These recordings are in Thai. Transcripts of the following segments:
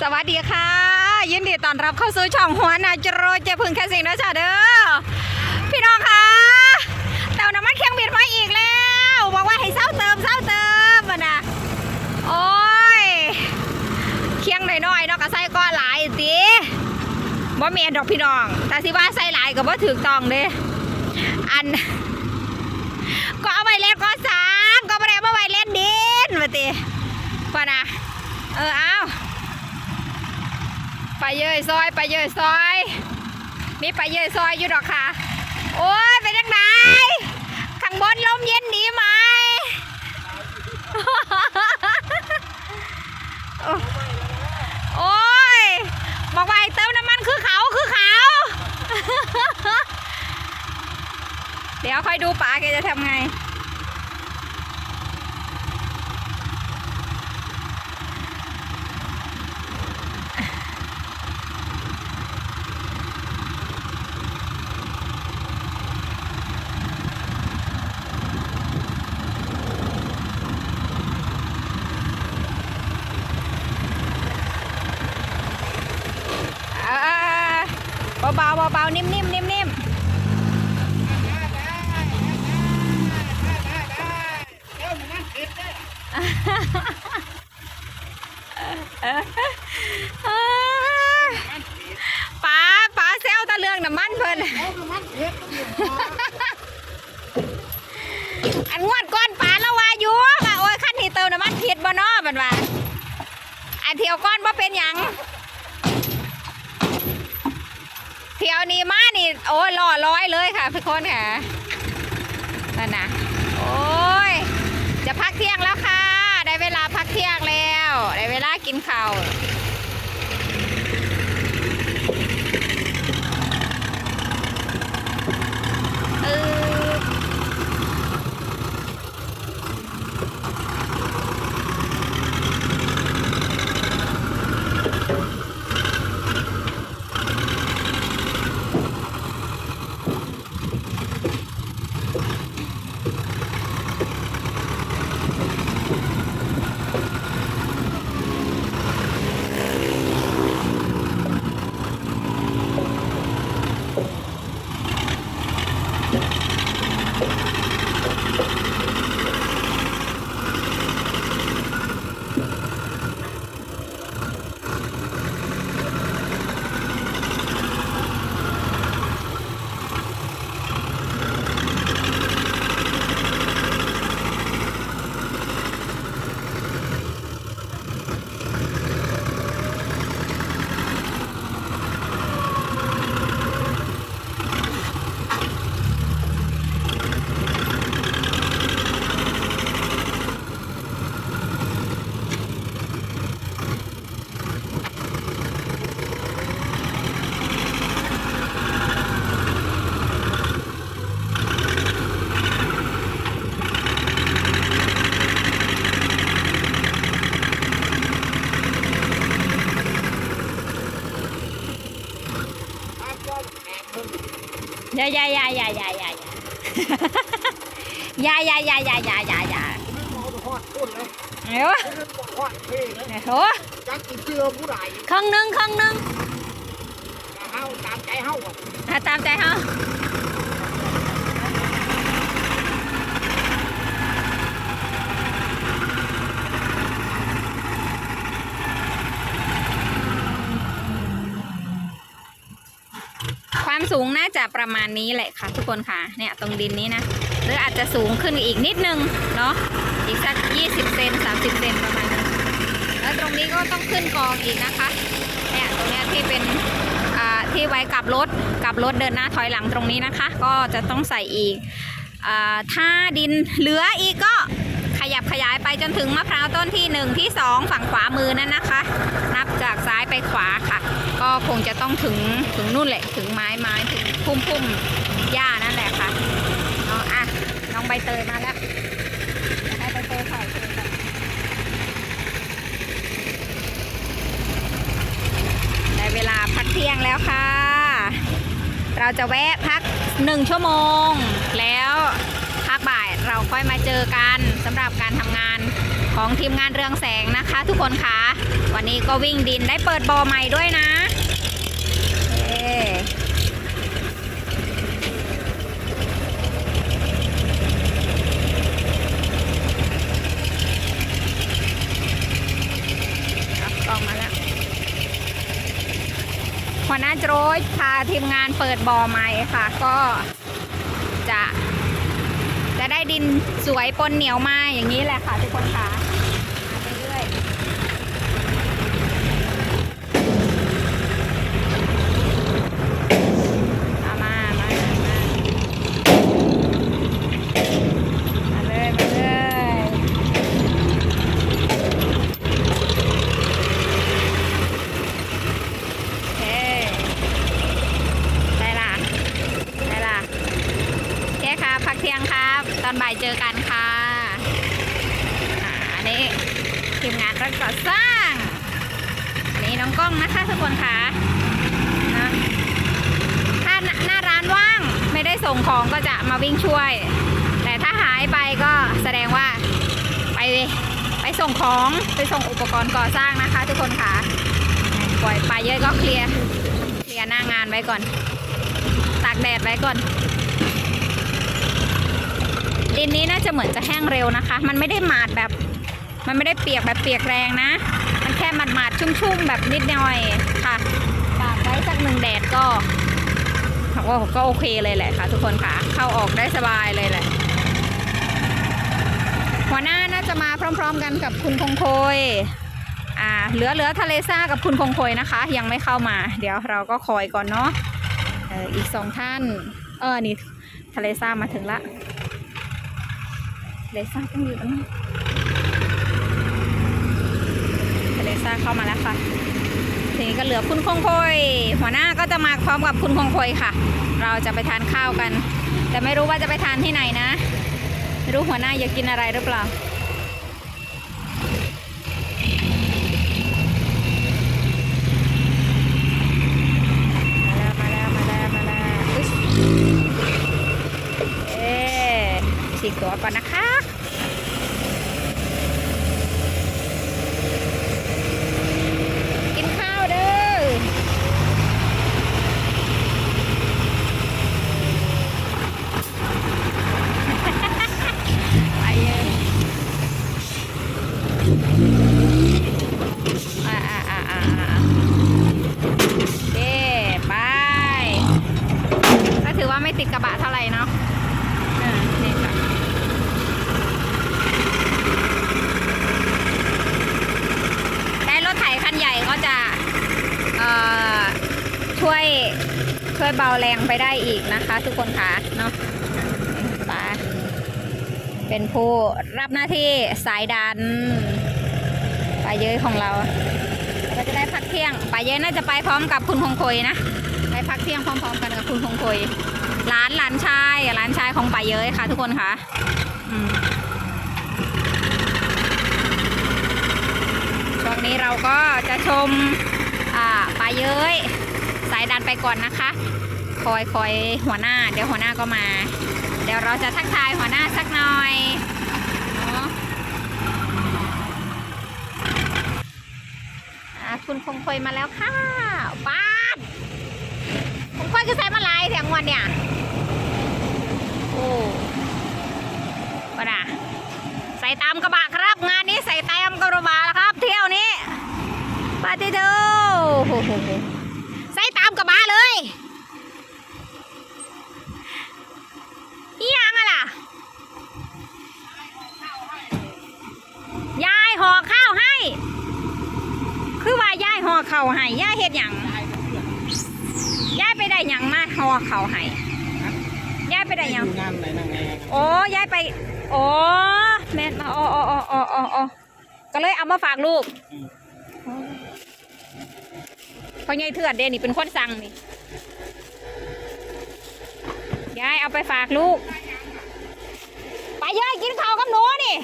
สวัสดีค่ะ ยินดีต้อนรับเข้าสู่ช่องหัวนาจโรเจพึ่งแค่สิ่งนะจ๊ะเด้อพี่น้องคะเติมน้ำมันเครื่องบินมาอีกแล้วบอกว่าให้เศร้าเติมเศร้าเติมมันนะโอ้ยเคียงหน่อยๆเนาะก็ใส่ก้อนหลายสิบ่เมียนดอกพี่น้อง แต่สิว่าใส่หลายก็บ่ถูกต้องเด้อันก็เอาไว้เล่นก็สางก็ไม่ได้เอามาไว้เล่นดินมาติป่ะนะเออเอาไป เยยซอยไปเยยซอย มีไปเยยซอยอยู่ดอกค่ะ โอ้ยเป็นยังไงข้างบนลมเย็นดีไหมโอ้ยบอกว่าให้เติมน้ำมันคือเขาคือเขาเดี๋ยวค่อยดูป๋าแกจะทำไง อ่าเบาๆเบาๆ นิ่มๆนิ่มๆป๋าป๋าเซลตะเลืองน้ำมันเพิ่นอันงวดก้อนป๋าแล้วว่าอยู่ว่าโอ้ยขั้นที่เติมน้ำมันผิดบ่เนาะบันว่าอันเที่ยวก้อนบ่าเป็นหยัง เที่ ยวนี้มานี่ โอ้ยล่อร้อยเลยค่ะทุกคนค่ะนั่นนะโอ้ยจะพักเที่ยงแล้วค่ะ ได้เวลาพักเที่ยงแล้ว ได้เวลากินข้าว เออ อย่าอย่าอย่าอย่าอย่าอย่าอย่าอย่าอย่าอย่าอย่าอย่าอย่าเอ้ยโอ้จักอีเชื่อผู้ใดครึ่งหนึงครึ่งหนึงเฮาตามใจเฮาอะอะตามใจเฮา สูงน่าจะประมาณนี้แหละค่ะ ทุกคนค่ะเนี่ยตรงดินนี้นะหรืออาจจะสูงขึ้นอีกนิดนึงเนาะอีกสัก 20เซน30เซนประมาณนั้นแล้วตรงนี้ก็ต้องขึ้นกองอีกนะคะเนี่ยตรงเนี้ยที่เป็นอ่าที่ไว้กับรถกับรถเดินหน้าถอยหลังตรงนี้นะคะ ก็จะต้องใส่อีกอาถ้าดินเหลืออีกก็ ยับขยายไปจนถึงมะพร้าวต้นที่ 1 ที่ 2 ฝั่งขวามือนั่นนะคะ นับจากซ้ายไปขวาค่ะ ก็คงจะต้องถึงถึงนู่นแหละถึงไม้ไม้ถึงพุ่มพุ่มหญ้านั่นแหละค่ะเนาะอะน้องใบเตยมาแล้วให้ใบเตยถ่ายเชิญก่อนได้เวลาพักเที่ยงแล้วค่ะ เราจะแวะพักหนึ่งชั่วโมงแล้ว ค่อยมาเจอกันสำหรับการทำงานของทีมงานเรืองแสงนะคะ ทุกคนคะวันนี้ก็วิ่งดินได้เปิดบ่อใหม่ด้วยนะเย้เอากล้องมาแล้วหัวหน้าโจยพาทีมงานเปิดบ่อใหม่ค่ะ ก็จะ จะได้ดินสวยปนเหนียวมาอย่างนี้แหละค่ะทุกคนค่ะมาไปเรื่อยเอามามามามาเลยมาเลยโอเคได้ละได้ละ โอเคครับพักเที่ยงครับ ตอนบ่ายเจอกันค่ะอ่าอันนี้ทีมงานรถก่อสร้าง อันนี้น้องกล้องนะคะทุกคนค่ะนะถ้าหน้าหน้าร้านว่างไม่ได้ ส่งของก็จะมาวิ่งช่วย แต่ถ้าหายไปก็แสดงว่าไปไปส่งของไปส่งอุปกรณ์ก่อสร้างนะคะ ทุกคนค่ะปล่อยไปเยอะก็เคลียร์เคลียร์หน้างานไว้ก่อน ตากแดดไว้ก่อน ดินนี้น่าจะเหมือนจะแห้งเร็วนะคะ มันไม่ได้หมาดแบบ มันไม่ได้เปียกแบบเปียกแรงนะ มันแค่หมาดหมาดๆชุ่มๆแบบนิดหน่อยค่ะตากไว้สักหนึ่งแดดก็ ก็ก็โอเคเลยแหละค่ะ ทุกคนค่ะ เข้าออกได้สบายเลยแหละ หัวหน้าน่าจะมาพร้อม ๆ กันกับคุณคงโคยอ่าเหลือเหลือทะเลซ่ากับคุณคงโคยนะคะ ยังไม่เข้ามา เดี๋ยวเราก็คอยก่อนเนาะเอออีกสองท่าน เออนี่ทะเลซ่ามาถึงละทะเลซ่าต้องอยู่ตรงนี้ทะเลซ่าเข้ามาแล้วค่ะ ทีนี้ก็เหลือคุณคงโคยหัวหน้าก็จะมาพร้อมกับคุณคงโคยค่ะ เราจะไปทานข้าวกัน แต่ไม่รู้ว่าจะไปทานที่ไหนนะไม่รู้หัวหน้าอยากกินอะไรหรือเปล่ามาแล้วมาแล้วมาแล้วมาแล้วอุ๊ยเอ๊ะฉีกตัวก่อนนะคะ กินข้าวเด้อ ไปเลยอ่าอ่าอ่าอ่าอ่าเย้ไป ก็ถือว่าไม่ ติดกระบะเท่าไหร่เนาะนี่ค่ะได้รถไถคันใหญ่ก็จะช่วยช่วยเบาแรงไปได้อีกนะคะ ทุกคนค่ะเนาะไปเป็นผู้รับหน้าที่สายดันปลาเย้ยของเราเราจะได้พักเที่ยงปลาเย้ยน่าจะไปพร้อมกับคุณคงโคยนะ ไปพักเที่ยงพร้อม ๆ กันกับคุณคงโคย หลานหลานชายหลานชายของป่าเย้ยค่ะ ทุกคนค่ะช่วงนี้เราก็จะชมป่าเย้ยสายดันไปก่อนนะคะ คอยคอยหัวหน้า เดี๋ยวหัวหน้าก็มา เดี๋ยวเราจะทักทายหัวหน้าสักหน่อยอคุณคงคอยมาแล้วค่ะบ้า ยคือใส่มาลายแถงวันเนี่ย โอ้ก็นะใส่ตามกระบะครับ งานนี้ใส่ตามกระบะแล้วครับ เที่ยวนี้ปาติโดโอ้โหใส่ตามกระบะเลยยังอะล่ะ ยายห่อข้าวให้ คือว่ายายห่อข้าวให้ ยายเฮ็ดหยัง ยายไปได้หยังมาห่อข้าวให้ยายไปได้หยังอยู่งานไหนนั่งไงโอ้ยายไป โอ้แม่นมาอ๋ออ๋ออ๋ออ๋ออ๋ออ๋อก็เลยเอามาฝากลูกเพราะยายเถื่อนเดนี่เป็นคนสั่งนี่ยายเอาไปฝากลูก ไปยายกินข้าวกับหนูนี่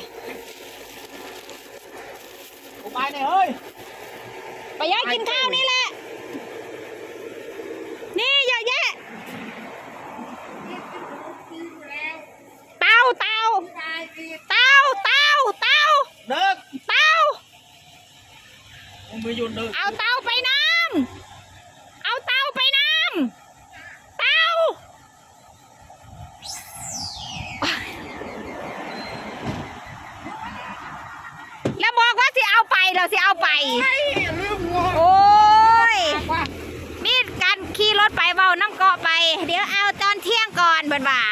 กูไปเลยเฮ้ยไปยายกินข้าวนี่แหละ นี่เยอะแยะ เตาเตาเตาเตาเตา เด็ก เอาเตาไปน้ำเอาเตาไปน้ำเตาแล้วบอกว่าสิเอาไปเราสิเอาไป ลืมวัวโอ้ย ว่ามีการขี่รถไปเบาน้ำเกาะไป เดี๋ยวเอาตอนเที่ยงก่อนเพิ่นว่า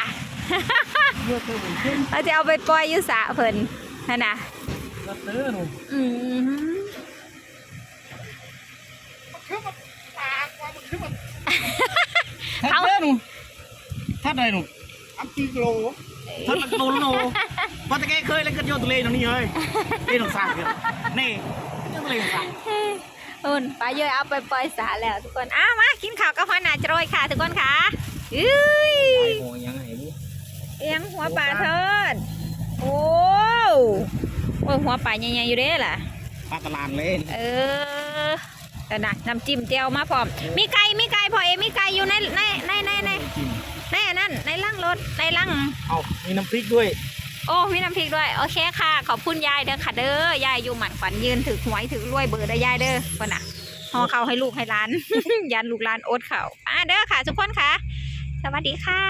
เลือกตัวเหมือนขึ้นเราจะเอาไปปล่อยอยุสระเพิ่นนั่นนะแล้วตื้อหนูอืม คือมันปากว่ามันคือมันถ้าตื้อหนูถ้าใดหนูอัพกิโลถ้ามันโดนโลเพราะตะแกเคยเล่นกันโยนตัวเลนตรงนี้เลยเล่นของสากเนี่ยนี่เล่นตัวเลนของสากอุ่นปลาเยอะเอาไปปล่อยสระแล้วทุกคนอ้าวมากินข้าวกับพ่อหนาจรอยค่ะทุกคนค่ะเอ้ยโอ้ยังไงบุเอียงหัวปลาเทิดโอ้โอ้ยหัวปลาใหญ่ๆอยู่เด้ล่ะปลาตลาดเล่นเออ แต่นะน้ำจิ้มเจียวมาพร้อม มีไก่มีไก่พอเอมีไก่อยู่ในในในในในในอันนั้นในล่างรถในล่าง เอามีน้ำพริกด้วย โอ้มีน้ำพริกด้วย โอเคค่ะ ขอบคุณยายเด้อค่ะเด้อยายอยู่หมันขวัญยืนถือหวยถือรวยเบอร์ได้อยายเด้อคนน่ะห่อเขาวให้ลูกให้ร้าน ยันลูกร้านโอ๊ตเขาอ่าเด้อค่ะทุกคนค่ะ สวัสดีค่ะ